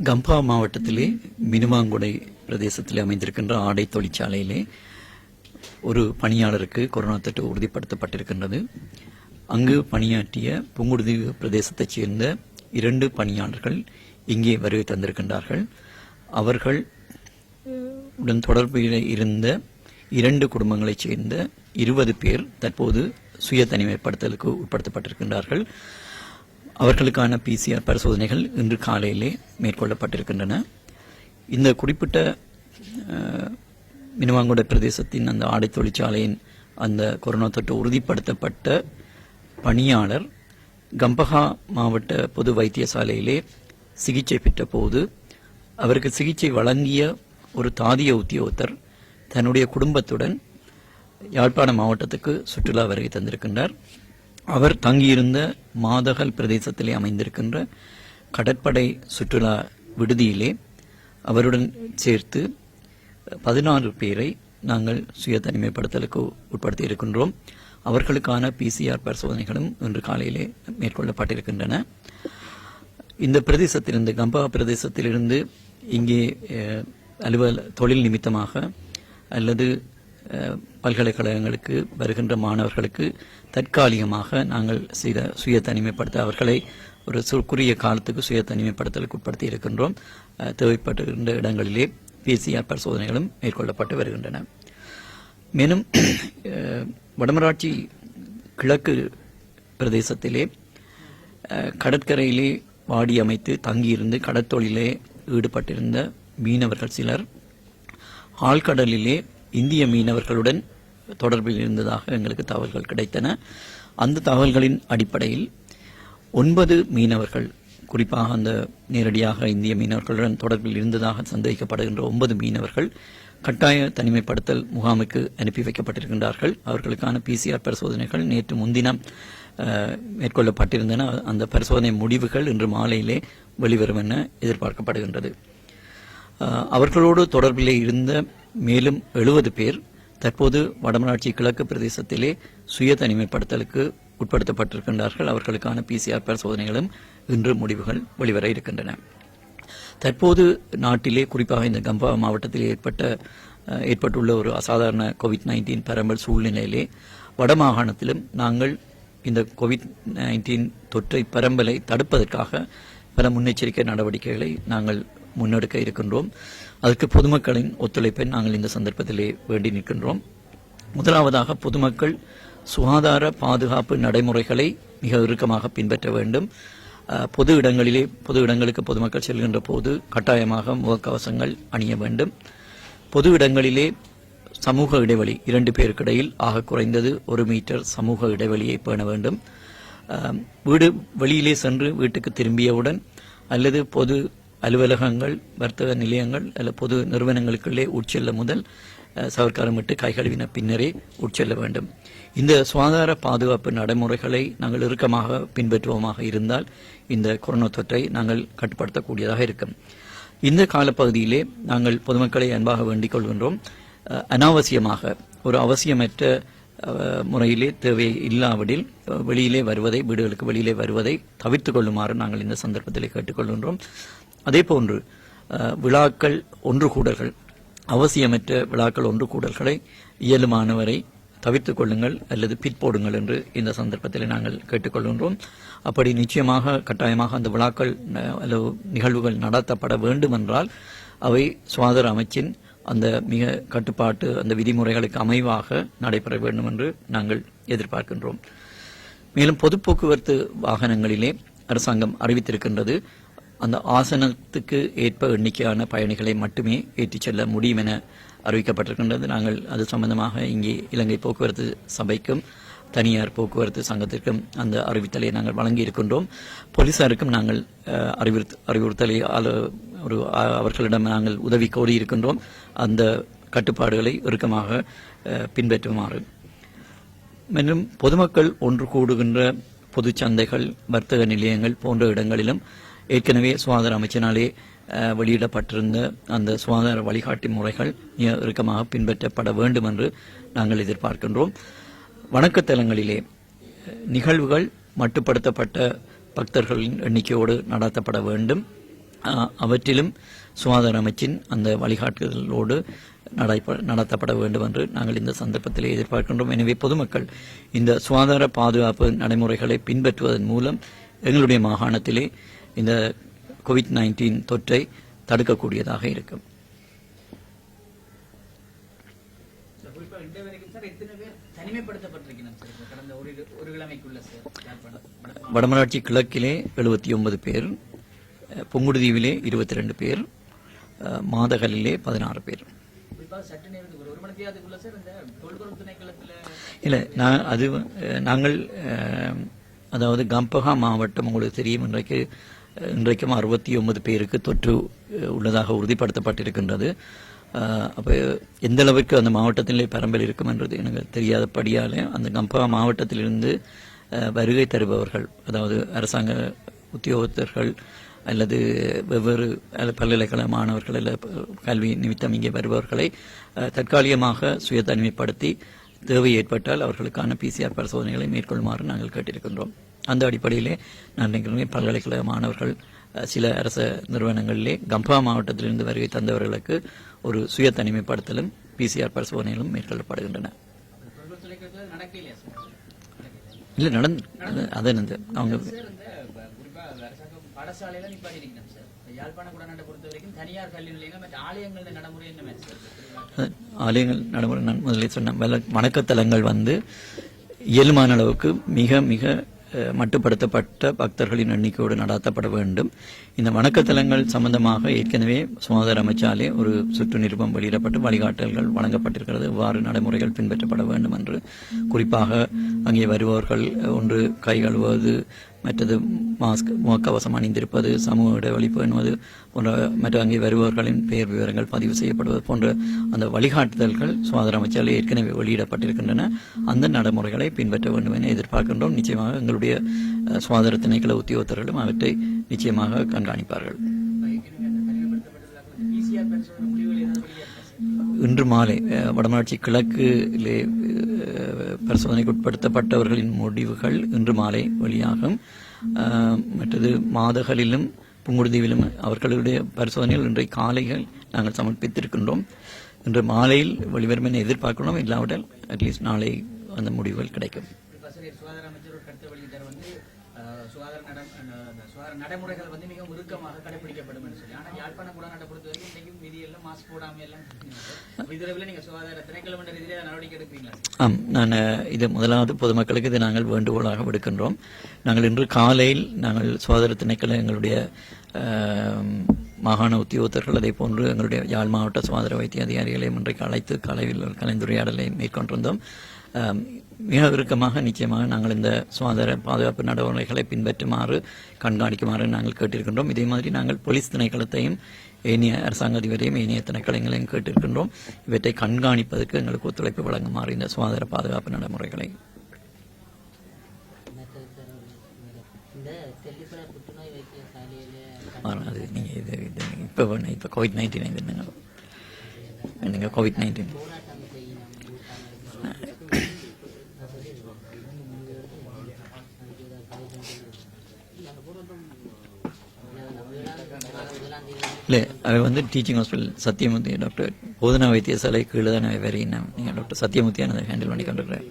கம்பா மாவட்டத்திலே மினுவாங்குடை பிரதேசத்தில் அமைந்திருக்கின்ற ஆடை தொழிற்சாலையிலே ஒரு பணியாளருக்கு கொரோனா தொற்று உறுதிப்படுத்தப்பட்டிருக்கின்றது. அங்கு பணியாற்றிய புங்குடுதீவு பிரதேசத்தைச் சேர்ந்த இரண்டு பணியாளர்கள் இங்கே வருகை தந்திருக்கின்றார்கள். அவர்கள் உடன் தொடர்பில் இருந்த இரண்டு குடும்பங்களைச் சேர்ந்த இருபது பேர் தற்போது சுய தனிமைப்படுத்தலுக்கு உட்படுத்தப்பட்டிருக்கின்றார்கள். அவர்களுக்கான பிசிஆர் பரிசோதனைகள் இன்று காலையிலே மேற்கொள்ளப்பட்டிருக்கின்றன. இந்த குறிப்பிட்ட மினுவாங்குட பிரதேசத்தின் அந்த ஆடை தொழிற்சாலையின் அந்த கொரோனா தொற்று உறுதிப்படுத்தப்பட்ட பணியாளர் கம்பஹா மாவட்ட பொது வைத்தியசாலையிலே சிகிச்சை பெற்ற போது அவருக்கு சிகிச்சை வழங்கிய ஒரு தாதிய உத்தியோகத்தர் தன்னுடைய குடும்பத்துடன் யாழ்ப்பாண மாவட்டத்துக்கு சுற்றுலா வருகை தந்திருக்கின்றார். அவர் தங்கியிருந்த மாதகல் பிரதேசத்திலே அமைந்திருக்கின்ற கடற்படை சுற்றுலா விடுதியிலே அவருடன் சேர்த்து பதினாறு பேரை நாங்கள் சுய தனிமைப்படுத்தலுக்கு உட்படுத்தி இருக்கின்றோம். அவர்களுக்கான பிசிஆர் பரிசோதனைகளும் இன்று காலையிலே மேற்கொள்ளப்பட்டிருக்கின்றன. இந்த பிரதேசத்திலிருந்து கம்பா பிரதேசத்திலிருந்து இங்கே அலுவல் தொழில் நிமித்தமாக அல்லது பல்கலைக்கழகங்களுக்கு வருகின்ற மாணவர்களுக்கு தற்காலிகமாக நாங்கள் செய்த சுய தனிமைப்படுத்த அவர்களை ஒரு குறுகிய காலத்துக்கு சுய தனிமைப்படுத்தலுக்கு உட்படுத்தி இருக்கின்றோம். அஹ், தேவைப்படுகின்ற இடங்களிலே பிசிஆர் பரிசோதனைகளும் மேற்கொள்ளப்பட்டு வருகின்றன. மேலும் வடமராட்சி கிழக்கு பிரதேசத்திலே கடற்கரையிலே வாடி அமைத்து தங்கியிருந்து கடற்தொழிலே ஈடுபட்டிருந்த மீனவர்கள் சிலர் ஆழ்கடலிலே இந்திய மீனவர்களுடன் தொடர்பில் இருந்ததாக எங்களுக்கு தகவல்கள் கிடைத்தன. அந்த தகவல்களின் அடிப்படையில் ஒன்பது மீனவர்கள் குறிப்பாக அந்த நேரடியாக இந்திய மீனவர்களுடன் தொடர்பில் இருந்ததாக சந்தேகிக்கப்படுகின்ற ஒன்பது மீனவர்கள் கட்டாய தனிமைப்படுத்தல் முகாமுக்கு அனுப்பி வைக்கப்பட்டிருக்கின்றார்கள். அவர்களுக்கான பிசிஆர் பரிசோதனைகள் நேற்று முன்தினம் மேற்கொள்ளப்பட்டிருந்தன. அந்த பரிசோதனை முடிவுகள் இன்று மாலையிலே வெளிவரும் என எதிர்பார்க்கப்படுகின்றது. அவர்களோடு தொடர்பிலே இருந்த மேலும் எழுபது பேர் தற்போது வடமராட்சி கிழக்கு பிரதேசத்திலே சுய தனிமைப்படுத்தலுக்கு உட்படுத்தப்பட்டிருக்கின்றார்கள். அவர்களுக்கான பிசிஆர் பரிசோதனைகளும் இன்று முடிவுகள் வெளிவர இருக்கின்றன. தற்போது நாட்டிலே குறிப்பாக இந்த கம்பா மாவட்டத்தில் ஏற்பட்ட ஏற்பட்டுள்ள ஒரு அசாதாரண கோவிட் நைன்டீன் பரம்பல் சூழ்நிலையிலே வடமாகாணத்திலும் நாங்கள் இந்த கோவிட் நைன்டீன் தொற்றை பரம்பலை தடுப்பதற்காக பல முன்னெச்சரிக்கை நடவடிக்கைகளை நாங்கள் முன்னெடுக்க இருக்கின்றோம். அதற்கு பொதுமக்களின் ஒத்துழைப்பை நாங்கள் இந்த சந்தர்ப்பத்திலே வேண்டி நிற்கின்றோம். முதலாவதாக பொதுமக்கள் சுகாதார பாதுகாப்பு நடைமுறைகளை மிக இறுக்கமாக பின்பற்ற வேண்டும். பொது இடங்களிலே பொது இடங்களுக்கு பொதுமக்கள் செல்கின்ற போது கட்டாயமாக முகக்கவசங்கள் அணிய வேண்டும். பொது இடங்களிலே சமூக இடைவெளி இரண்டு பேருக்கிடையில் ஆக குறைந்தது ஒரு மீட்டர் சமூக இடைவெளியை பேண வேண்டும். வீடு வெளியிலே சென்று வீட்டுக்கு திரும்பியவுடன் அல்லது பொது அலுவலகங்கள் வர்த்தக நிலையங்கள் அல்ல பொது நிறுவனங்களுக்குள்ளே உட்செல்ல முதல் அஹ், சவர்க்காரமிட்டு கை கழுவின பின்னரே உட்செல்ல வேண்டும். இந்த சுகாதார பாதுகாப்பு நடைமுறைகளை நாங்கள் இறுக்கமாக பின்பற்றுவோமாக இருந்தால் இந்த கொரோனா தொற்றை நாங்கள் கட்டுப்படுத்தக்கூடியதாக இருக்கும். இந்த காலப்பகுதியிலே நாங்கள் பொதுமக்களை அன்பாக வேண்டிக் கொள்கின்றோம். அனாவசியமாக ஒரு அவசியமற்ற முறையிலே தேவை இல்லாவிடில் வெளியிலே வருவதை வீடுகளுக்கு வெளியிலே வருவதை தவிர்த்துக் கொள்ளுமாறு நாங்கள் இந்த சந்தர்ப்பத்திலே கேட்டுக்கொள்கின்றோம் அதே போன்று விழாக்கள் ஒன்று கூடல்கள் அவசியமற்ற விழாக்கள் ஒன்று கூடல்களை இயலுமானவரை தவிர்த்துக் கொள்ளுங்கள் அல்லது பிற்போடுங்கள் என்று இந்த சந்தர்ப்பத்தில் நாங்கள் கேட்டுக்கொள்கின்றோம். அப்படி நிச்சயமாக கட்டாயமாக அந்த விழாக்கள் அல்லது நிகழ்வுகள் நடத்தப்பட வேண்டுமென்றால் அவை சுகாதார அமைச்சின் அந்த மிக கட்டுப்பாட்டு அந்த விதிமுறைகளுக்கு அமைவாக நடைபெற வேண்டும் என்று நாங்கள் எதிர்பார்க்கின்றோம். மேலும் பொது போக்குவரத்து வாகனங்களிலே அரசாங்கம் அறிவித்திருக்கின்றது அந்த ஆசனத்துக்கு ஏற்ப எண்ணிக்கையான பயணிகளை மட்டுமே ஏற்றிச் செல்ல முடியும் என அறிவிக்கப்பட்டிருக்கின்றது. நாங்கள் அது சம்பந்தமாக இங்கே இலங்கை போக்குவரத்து சபைக்கும் தனியார் போக்குவரத்து சங்கத்திற்கும் அந்த அறிவித்தலை நாங்கள் வழங்கி இருக்கின்றோம் போலீசாருக்கும் நாங்கள் அறிவுறுத் அறிவுறுத்த அறிவுறுத்தலை ஒரு அவர்களிடம் நாங்கள் உதவி கோரி இருக்கின்றோம் அந்த கட்டுப்பாடுகளை இறுக்கமாக பின்பற்றுமாறு. மேலும் பொதுமக்கள் ஒன்று கூடுகின்ற பொதுச் சந்தைகள் வர்த்தக நிலையங்கள் போன்ற இடங்களிலும் ஏற்கனவே சுகாதார அமைச்சினாலே வெளியிடப்பட்டிருந்த அந்த சுகாதார வழிகாட்டி முறைகள் இறுக்கமாக பின்பற்றப்பட வேண்டும் என்று நாங்கள் எதிர்பார்க்கின்றோம். வணக்கத்தலங்களிலே நிகழ்வுகள் மட்டுப்படுத்தப்பட்ட பக்தர்களின் எண்ணிக்கையோடு நடத்தப்பட வேண்டும். அவற்றிலும் சுகாதார அமைச்சின் அந்த வழிகாட்டுதலோடு நடைப நடத்தப்பட வேண்டும் என்று நாங்கள் இந்த சந்தர்ப்பத்தில் எதிர்பார்க்கின்றோம். எனவே பொதுமக்கள் இந்த சுகாதார பாதுகாப்பு நடைமுறைகளை பின்பற்றுவதன் மூலம் எங்களுடைய மாகாணத்திலே இந்த கோவிட் நைன்டீன் தொற்றை தடுக்கக்கூடியதாக இருக்கும். வடமராட்சி கிழக்கிலே எழுபத்தி ஒன்பது பேர் புங்குடுதீவிலே இருபத்தி ரெண்டு பேர் மாதகலிலே பதினாறு பேர். இல்லை நான் அது நாங்கள் அதாவது கம்பஹா மாவட்டம் உங்களுக்கு தெரியும் இன்றைக்கு இன்றைக்கும் அறுபத்தி ஒன்பது பேருக்கு தொற்று உள்ளதாக உறுதிப்படுத்தப்பட்டிருக்கின்றது. அப்போ எந்த அளவுக்கு அந்த மாவட்டத்திலே பரம்பல் இருக்கும் என்றது எனக்கு தெரியாதபடியாலே அந்த கம்பா மாவட்டத்திலிருந்து வருகை தருபவர்கள் அதாவது அரசாங்க உத்தியோகத்தர்கள் அல்லது வெவ்வேறு பல்கலைக்கழக மாணவர்கள் அல்ல கல்வி நிமித்தம் இங்கே வருபவர்களை தற்காலிகமாக சுய தனிமைப்படுத்தி தேவை ஏற்பட்டால் அவர்களுக்கான பிசிஆர் பரிசோதனைகளை மேற்கொள்ளுமாறு நாங்கள் கேட்டிருக்கின்றோம். அந்த அடிப்படையிலே நான் நினைக்கிறேன் பல்கலைக்கழக மாணவர்கள் சில அரச நிறுவனங்களிலே கம்பா மாவட்டத்திலிருந்து வருகை தந்தவர்களுக்கு ஒரு சுய தனிமைப்படுத்தலும் பிசிஆர் பரிசோதனைகளும் மேற்கொள்ளப்படுகின்றன? இல்லை நடந்து அது என்னது? அவங்க ஆலயங்கள் நடைமுறை நான் முதலில் சொன்ன வணக்கத்தலங்கள் வந்து இயல்பான அளவுக்கு மிக மிக மட்டுப்படுத்தப்பட்ட பக்தர்களின் எண்ணிக்கையோடு நடாத்தப்பட வேண்டும். இந்த வணக்கத்தலங்கள் சம்பந்தமாக ஏற்கனவே சுகாதார அமைச்சாலே ஒரு சுற்று நிருபம் வெளியிடப்பட்டு வழிகாட்டல்கள் வழங்கப்பட்டிருக்கிறது. இவ்வாறு நடைமுறைகள் பின்பற்றப்பட வேண்டும் என்று குறிப்பாக அங்கே வருபவர்கள் ஒன்று கை கழுவுவது மற்றது மாஸ்க் முகக்கவசம் அணிந்திருப்பது சமூக இடைவெளி பேணுவது போன்ற மற்ற அங்கே வருபவர்களின் பெயர் விவரங்கள் பதிவு செய்யப்படுவது போன்ற அந்த வழிகாட்டுதல்கள் சுகாதார அமைச்சரால் ஏற்கனவே வெளியிடப்பட்டிருக்கின்றன. அந்த நடைமுறைகளை பின்பற்ற வேண்டும் என எதிர்பார்க்கின்றோம். நிச்சயமாக எங்களுடைய சுகாதார திணைக்கள உத்தியோகத்தர்களும் அவற்றை நிச்சயமாக கண்காணிப்பார்கள். இன்று மாலை அஹ், வடமராட்சி கிழக்கிலே பரிசோதனைக்கு உட்படுத்தப்பட்டவர்களின் முடிவுகள் இன்று மாலை வெளியாகும். மற்றது மாதகளிலும் புங்குடுதீவிலும் அவர்களுடைய பரிசோதனைகள் இன்றைய காலைகள் நாங்கள் சமர்ப்பித்திருக்கின்றோம். இன்று மாலையில் வெளிவரும் என எதிர்பார்க்கிறோம். இல்லாவிட்டால் அட்லீஸ்ட் நாளை அந்த முடிவுகள் கிடைக்கும். சுகாதார நடைமுறைகள் வந்து மிக உருக்கமாக கடைபிடிக்கப்படும் என்று சொல்லி. ஆனா யாழ்ப்பாண குடநாட்டை மாஸ்க் போடாம எல்லாம் இதுல நீங்க சுகாதார திணைக்களம் ரீதியில நடவடிக்கை எடுப்பீங்களா? ஆம் நான் இது முதலாவது பொதுமக்களுக்கு இது நாங்கள் வேண்டுகோளாக விடுக்கின்றோம். நாங்கள் இன்று காலையில் நாங்கள் சுகாதார திணைக்கள எங்களுடைய மாகாண உத்தியோகத்தர்கள் அதே போன்று எங்களுடைய யாழ் மாவட்ட சுகாதார வைத்திய அதிகாரிகளையும் இன்றைக்கு அழைத்து கலைவில் கலந்துரையாடலை மேற்கொண்டிருந்தோம். மிக விருக்கமாக நிச்சயமாக நாங்கள் இந்த சுகாதார பாதுகாப்பு நடவடிக்கைகளை பின்பற்றுமாறு கண்காணிக்குமாறு நாங்கள் கேட்டிருக்கின்றோம். இதே மாதிரி நாங்கள் போலீஸ் திணைக்களத்தையும் ஏனைய அரசாங்க அதிபரையும் ஏனைய திணைக்களங்களையும் கேட்டிருக்கின்றோம். இவற்றை கண்காணிப்பதற்கு எங்களுக்கு ஒத்துழைப்பு வழங்குமாறு இந்த சுகாதார பாதுகாப்பு நடைமுறைகளை. அது நீங்கள் இது இது இப்போ இப்போ கோவிட் நைன்டீன் இது நீங்கள் கோவிட் நைன்டீன் இல்லை அவர் வந்து டீச்சிங் ஹாஸ்பிட்டல் சத்தியமூர்த்தி டாக்டர். போதனா வைத்தியசாலை கீழே தான் வேறு என்ன நீங்கள் டாக்டர் சத்தியமூர்த்தியான ஹேண்டில் பண்ணி கொண்டிருக்கிறார்